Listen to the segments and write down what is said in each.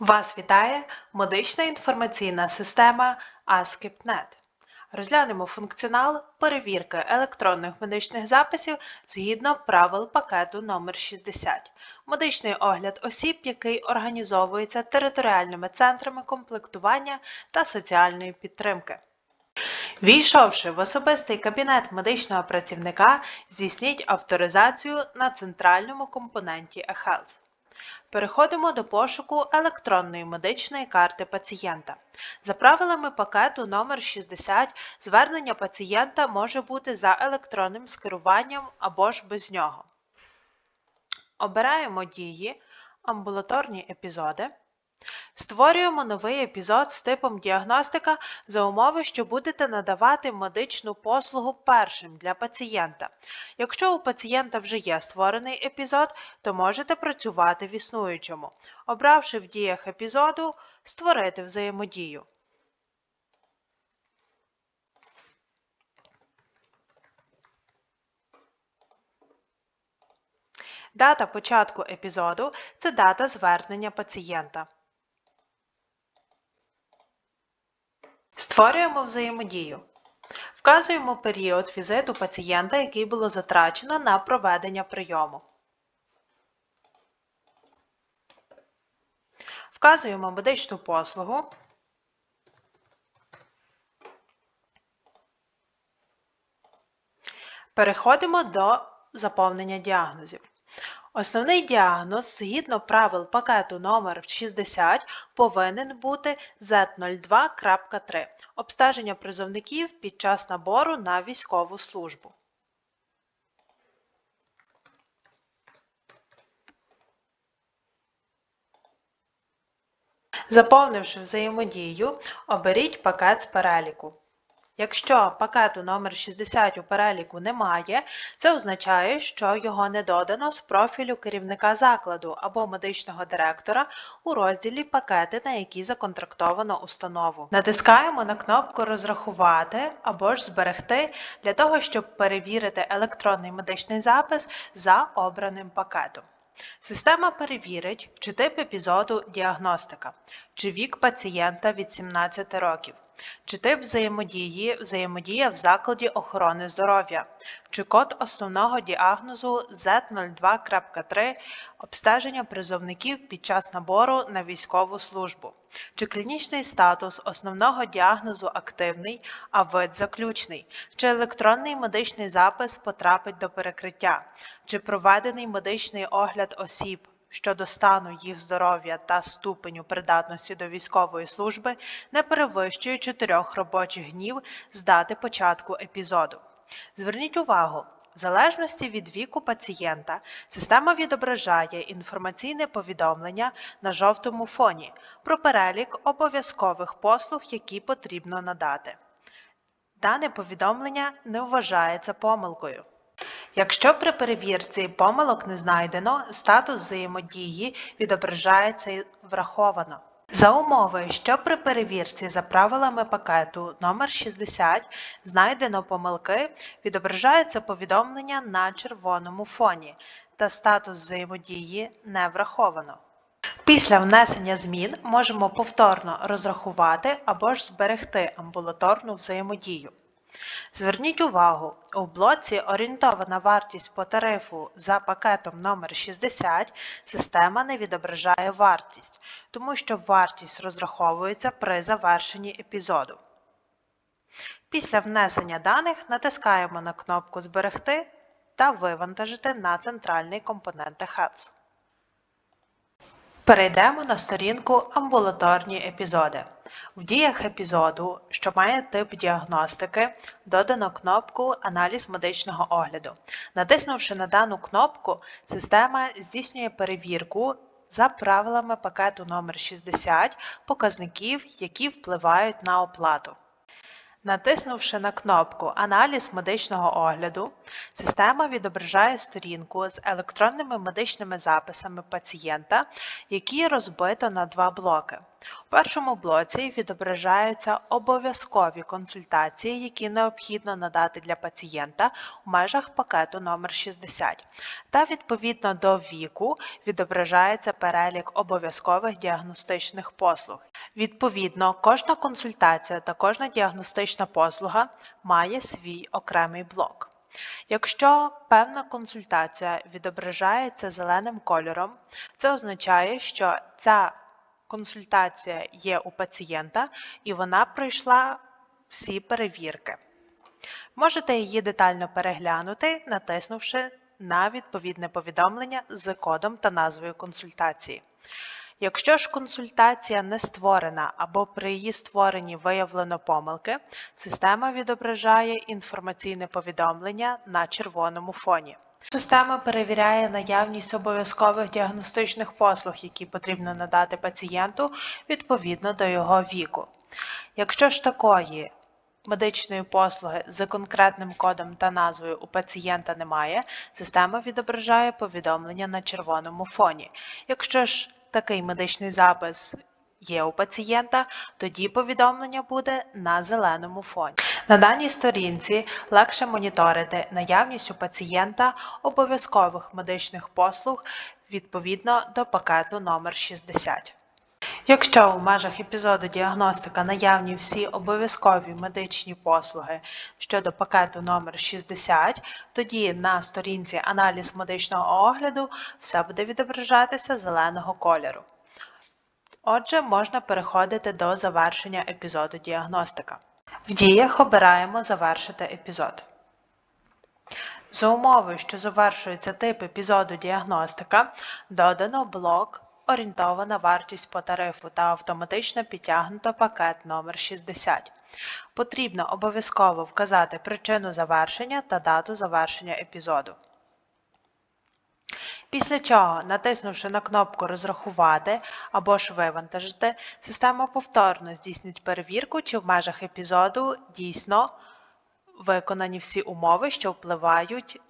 Вас вітає медична інформаційна система ASCII.NET. Розглянемо функціонал перевірки електронних медичних записів згідно правил пакету номер 60 Медичний огляд осіб, який організовується територіальними центрами комплектування та соціальної підтримки. Війшовши в особистий кабінет медичного працівника, здійсніть авторизацію на центральному компоненті eHealth. Переходимо до пошуку електронної медичної карти пацієнта. За правилами пакету номер 60 звернення пацієнта може бути за електронним скеруванням або ж без нього. Обираємо дії, амбулаторні епізоди. Створюємо новий епізод з типом діагностика за умови, що будете надавати медичну послугу першим для пацієнта. Якщо у пацієнта вже є створений епізод, то можете працювати в існуючому, обравши в діях епізоду Створити взаємодію. Дата початку епізоду це дата звернення пацієнта. Створюємо взаємодію. Вказуємо період візиту пацієнта, який було затрачено на проведення прийому. Вказуємо медичну послугу. Переходимо до заповнення діагнозів. Основний діагноз згідно правил пакету номер 60 повинен бути Z02.3 обстеження призовників під час набору на військову службу. Заповнивши взаємодію, оберіть пакет з переліку. Якщо пакету номер 60 у переліку немає, це означає, що його не додано з профілю керівника закладу або медичного директора у розділі Пакети, на які законтрактовано установу. Натискаємо на кнопку Розрахувати або ж Зберегти для того, щоб перевірити електронний медичний запис за обраним пакетом. Система перевірить, чи тип епізоду діагностика, чи вік пацієнта від 17 років, чи тип взаємодії взаємодія в закладі охорони здоров'я, чи код основного діагнозу Z02.3 обстеження призовників під час набору на військову службу, чи клінічний статус основного діагнозу активний, а вид заключний, чи електронний медичний запис потрапить до перекриття, чи проведений медичний огляд осіб щодо стану їх здоров'я та ступеню придатності до військової служби не перевищує 4 робочих днів з дати початку епізоду. Зверніть увагу, в залежності від віку пацієнта система відображає інформаційне повідомлення на жовтому фоні про перелік обов'язкових послуг, які потрібно надати. Дане повідомлення не вважається помилкою. Якщо при перевірці помилок не знайдено, статус взаємодії відображається враховано. За умови, що при перевірці за правилами пакету номер 60 знайдено помилки, відображається повідомлення на червоному фоні та статус взаємодії не враховано. Після внесення змін можемо повторно розрахувати або ж зберегти амбулаторну взаємодію. Зверніть увагу, у блоці Орієнтована вартість по тарифу за пакетом номер 60 система не відображає вартість, тому що вартість розраховується при завершенні епізоду. Після внесення даних натискаємо на кнопку Зберегти та Вивантажити на центральний компонент eHealth. Перейдемо на сторінку Амбулаторні епізоди. В діях епізоду, що має тип діагностики, додано кнопку Аналіз медичного огляду. Натиснувши на дану кнопку, система здійснює перевірку за правилами пакету номер 60 показників, які впливають на оплату. Натиснувши на кнопку Аналіз медичного огляду, система відображає сторінку з електронними медичними записами пацієнта, які розбито на два блоки У першому блоці відображаються обов'язкові консультації, які необхідно надати для пацієнта у межах пакету номер 60 та відповідно до віку відображається перелік обов'язкових діагностичних послуг. Відповідно, кожна консультація та кожна діагностична послуга має свій окремий блок. Якщо певна консультація відображається зеленим кольором, це означає, що ця консультація є у пацієнта і вона пройшла всі перевірки. Можете її детально переглянути, натиснувши на відповідне повідомлення з кодом та назвою консультації. Якщо ж консультація не створена або при її створенні виявлено помилки, система відображає інформаційне повідомлення на червоному фоні. Система перевіряє наявність обов'язкових діагностичних послуг, які потрібно надати пацієнту відповідно до його віку. Якщо ж такої медичної послуги з конкретним кодом та назвою у пацієнта немає, система відображає повідомлення на червоному фоні. Якщо ж такий медичний запис є у пацієнта, тоді повідомлення буде на зеленому фоні. На даній сторінці легше моніторити наявність у пацієнта обов'язкових медичних послуг відповідно до пакету номер 60. Якщо у межах епізоду діагностика наявні всі обов'язкові медичні послуги щодо пакету номер 60, тоді на сторінці аналіз медичного огляду все буде відображатися зеленого кольору. Отже, можна переходити до завершення епізоду діагностика. В діях обираємо Завершити епізод. За умови, що завершується тип епізоду діагностика, додано блок Орієнтована вартість по тарифу та автоматично підтягнуто пакет номер 60. Потрібно обов'язково вказати причину завершення та дату завершення епізоду. Після чого, натиснувши на кнопку Розрахувати або ж Вивантажити, система повторно здійснить перевірку, чи в межах епізоду дійсно виконані всі умови, що впливають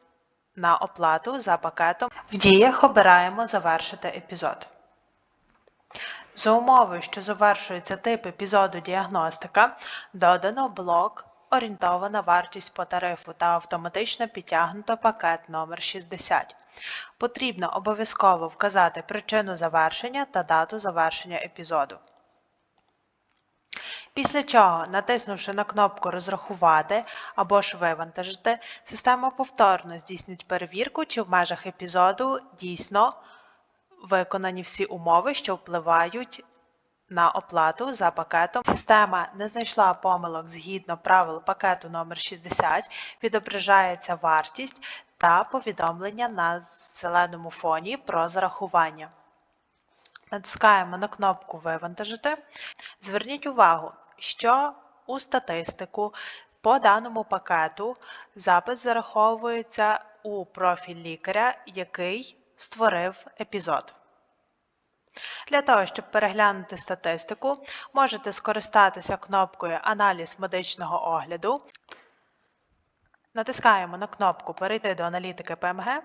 на оплату за пакетом. В діях обираємо Завершити епізод. За умови, що завершується тип епізоду діагностика, додано блок Орієнтована вартість по тарифу та автоматично підтягнуто пакет номер 60. Потрібно обов'язково вказати причину завершення та дату завершення епізоду. Після чого, натиснувши на кнопку Розрахувати або ж Вивантажити, система повторно здійснить перевірку, чи в межах епізоду дійсно виконані всі умови, що впливають на оплату за пакетом. Система не знайшла помилок згідно правил пакету номер 60 відображається вартість та повідомлення на зеленому фоні про зарахування. Натискаємо на кнопку Вивантажити. Зверніть увагу, що у статистику по даному пакету запис зараховується у профіль лікаря, який створив епізод. Для того, щоб переглянути статистику, можете скористатися кнопкою Аналіз медичного огляду. Натискаємо на кнопку Перейти до аналітики ПМГ.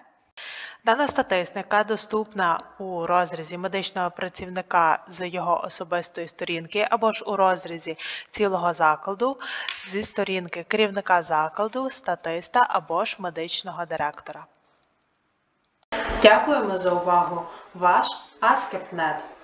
Дана статистика доступна у розрізі медичного працівника з його особистої сторінки або ж у розрізі цілого закладу зі сторінки керівника закладу, статиста або ж медичного директора. Дякуємо за увагу! Ваш Аскепнет.